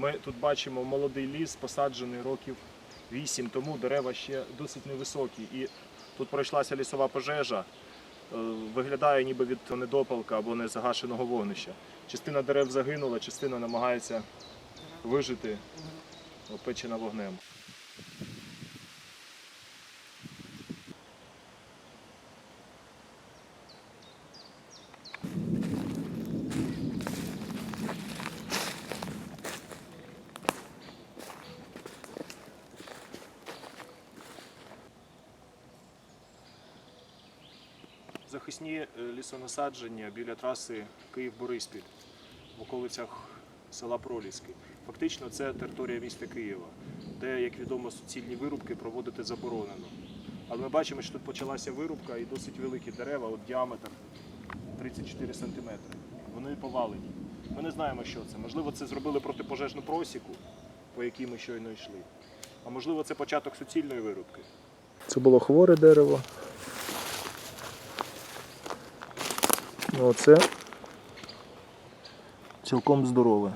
Ми тут бачимо молодий ліс, посаджений років 8 тому. Дерева ще досить невисокі. І тут пройшлася лісова пожежа. Е, Виглядає ніби від недопалка або незагашеного вогнища. Частина дерев загинула, частина намагається вижити, опечена вогнем. Захисні е, лісонасадження біля траси Київ-Бориспіль в околицях села Проліски. Фактично це територія міста Києва, де, як відомо, суцільні вирубки проводити заборонено. Але ми бачимо, що тут почалася вирубка і досить великі дерева, от діаметр 34 см. Вони повалені. Ми не знаємо, що це. Можливо, це зробили протипожежну просіку, по якій ми щойно йшли. А можливо, це початок суцільної вирубки. Це було хворе дерево. Оце Цілком здорове.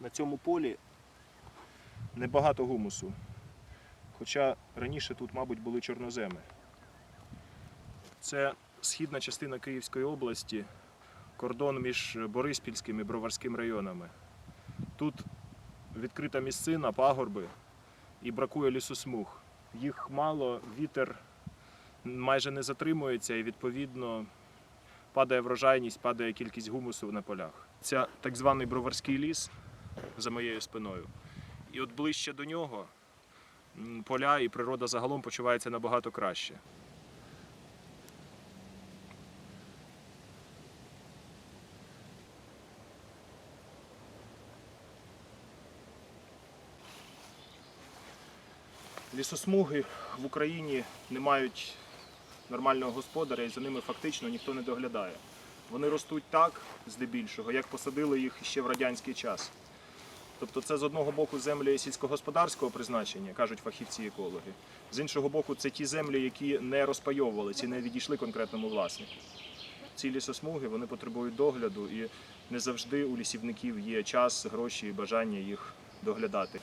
На цьому полі небагато гумусу. Хоча раніше тут, мабуть, були чорноземи. Це східна частина Київської області, кордон між Бориспільським і Броварським районами. Тут відкрита місцина, пагорби і бракує лісосмуг. Їх мало, вітер майже не затримується і відповідно падає врожайність, падає кількість гумусу на полях. Це так званий броварський ліс за моєю спиною. І от ближче до нього поля і природа загалом почувається набагато краще. Лісосмуги в Україні не мають нормального господаря і за ними фактично ніхто не доглядає. Вони ростуть так, здебільшого, як посадили їх ще в радянський час. Тобто це з одного боку землі сільськогосподарського призначення, кажуть фахівці-екологи. З іншого боку, це ті землі, які не розпайовувалися і не відійшли конкретному власнику. Ці лісосмуги вони потребують догляду, і не завжди у лісівників є час, гроші і бажання їх доглядати.